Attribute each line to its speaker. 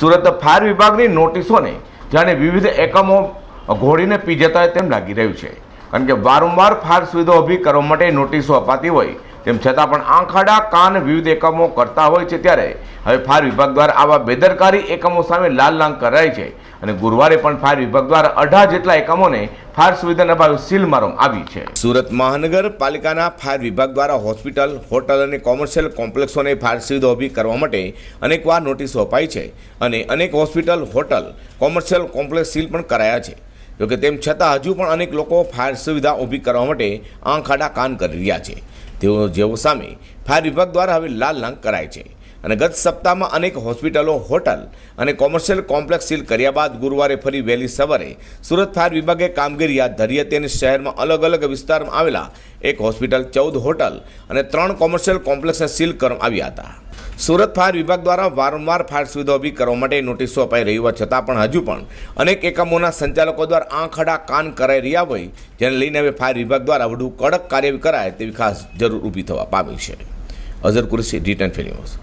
Speaker 1: Surat fire વિભાગની નોટિસોને જાણે વિવિધ એકમો ઘોડીને પી જતા તેમ લાગી રહ્યું છે. કારણ કે વારંવાર ફાયર સુવિધા ઊભી કરવા માટે નોટિસો અપાતી હોય તેમ છતાં પણ આંખાડા કાન વિવિધ એકમો કરતા હોય છે ત્યારે હવે ફાયર વિભાગ દ્વારા આવા બેદરકારી એકમો સામે લાલ લાંગ કરાય છે અને ગુરુવારે પણ ફાયર વિભાગ દ્વારા અઢાર જેટલા એકમોને ફાયર સુવિધાના ભાવે સીલ મારવામાં આવી છે. સુરત મહાનગરપાલિકાના ફાયર વિભાગ દ્વારા હોસ્પિટલ, હોટલ અને કોમર્શિયલ કોમ્પ્લેક્સોને ફાયર સુવિધા ઊભી કરવા માટે અનેકવાર નોટિસો અપાઈ છે અને અનેક hospital, hotel, commercial complex seal પણ કરાયા છે. જોકે તેમ છતાં હજુ પણ અનેક લોકો ફાયર સુવિધા ઊભી કરવા માટે આંખ આડા કાન કરી રહ્યા છે. તેઓ જેઓ સામે ફાયર વિભાગ દ્વારા હવે લાલ લાંગ કરાય છે. અને ગત સપ્તાહમાં અનેક હોસ્પિટલો, હોટલ અને કોમર્શિયલ કોમ્પ્લેક્સ સીલ કર્યા બાદ ગુરુવારે ફરી વહેલી સવારે સુરત ફાયર વિભાગે કામગીરી હાથ ધરી હતી અને શહેરમાં અલગ અલગ વિસ્તારમાં આવેલા એક હોસ્પિટલ, ચૌદ હોટલ અને ત્રણ કોમર્શિયલ કોમ્પ્લેક્સને સીલ કરવામાં આવ્યા હતા. સુરત ફાયર વિભાગ દ્વારા વારંવાર ફાયર સુવિધા ઊભી કરવા માટે નોટિસો અપાઈ રહી હોવા છતાં પણ હજુ પણ અનેક એકમોના સંચાલકો દ્વારા આંખડા કાન કરાઈ રહ્યા હોય, જેને લઈને હવે ફાયર વિભાગ દ્વારા વધુ કડક કાર્યવાહી કરાય તેવી ખાસ જરૂર ઊભી થવા પામી છે. Azhar Qureshi return news.